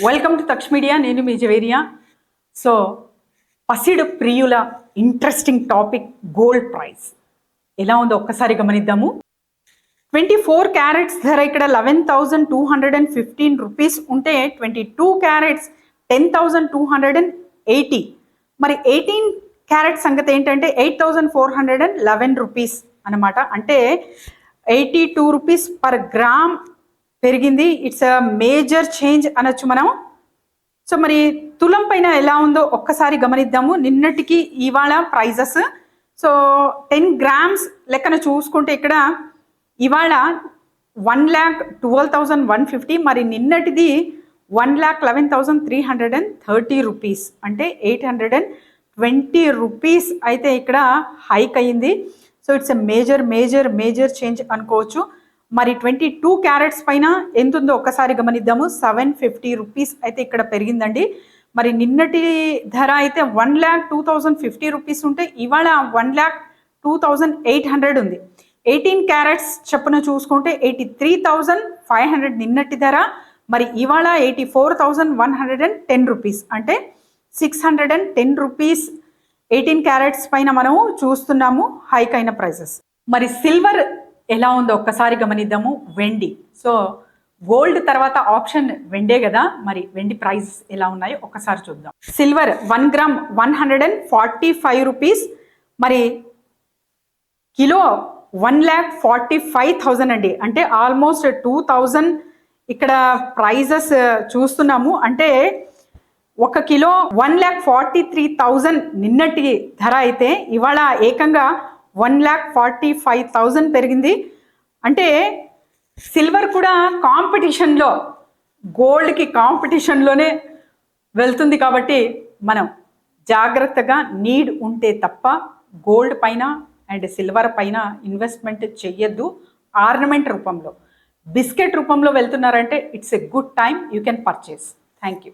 Welcome to Taksh media నేను మీ Javeria. So పసిడు ప్రియుల interesting topic gold price ఎలా ఉందో ఒక్కసారి గమనిద్దాము. ట్వంటీ ఫోర్ క్యారెట్స్ ధర ఇక్కడ eleven thousand two hundred and fifteen rupees ఉంటే twenty two carats ten thousand two hundred and eighty మరి ఎయిటీన్ క్యారెట్ సంగతి ఏంటంటే eight thousand four hundred and eleven rupees అనమాట అంటే eighty two rupees per gram పెరిగింది. It's a major change అనొచ్చు మనం. So మరి తులం పైన ఎలా ఉందో ఒక్కసారి గమనిద్దాము. నిన్నటికి ఇవాళ ప్రైజెస్. సో టెన్ గ్రామ్స్ లెక్కన చూసుకుంటే ఇక్కడ ఇవాళ one lakh twelve thousand one fifty మరి నిన్నటిది one lakh eleven thousand three hundred and thirty rupees. అంటే eight hundred and twenty rupees అయితే ఇక్కడ హైక్ అయ్యింది. So it's a major major major change అనుకోవచ్చు. మరి ట్వంటీ టూ క్యారెట్స్ పైన ఎంత ఉందో ఒక్కసారి గమనిద్దాము. సెవెన్ ఫిఫ్టీ రూపీస్ అయితే ఇక్కడ పెరిగిందండి. మరి నిన్నటి ధర అయితే one lakh two thousand fifty rupees ఉంటే ఇవాళ one lakh two thousand eight hundred ఉంది. ఎయిటీన్ క్యారెట్స్ చెప్పున చూసుకుంటే eighty three thousand five hundred నిన్నటి ధర మరి ఇవాళ eighty four thousand one hundred and ten rupees. అంటే six hundred and ten rupees eighteen carats పైన మనము చూస్తున్నాము హైక్ అయిన ప్రైసెస్ మరి సిల్వర్ ఎలా ఉందో ఒక్కసారి గమనిద్దాము. వెండి. సో గోల్డ్ తర్వాత ఆప్షన్ వెండే కదా. మరి వెండి ప్రైస్ ఎలా ఉన్నాయో ఒక్కసారి చూద్దాం. Silver one gram one hundred and forty five rupees. మరి kilo one lakh forty five thousand అండి. అంటే ఆల్మోస్ట్ టూ థౌజండ్ ఇక్కడ ప్రైజెస్ చూస్తున్నాము. అంటే ఒక kilo one lakh forty three thousand నిన్నటి ధర అయితే ఇవాళ ఏకంగా one lakh forty five thousand పెరిగింది. అంటే సిల్వర్ కూడా కాంపిటీషన్లో గోల్డ్కి కాంపిటీషన్లోనే వెళ్తుంది కాబట్టి మనం జాగ్రత్తగా నీడ్ ఉంటే తప్ప గోల్డ్ పైన అండ్ సిల్వర్ పైన ఇన్వెస్ట్మెంట్ చెయ్యొద్దు. ఆర్నమెంట్ రూపంలో. బిస్కెట్ రూపంలో వెళ్తున్నారంటే it's a good time you can purchase. Thank you.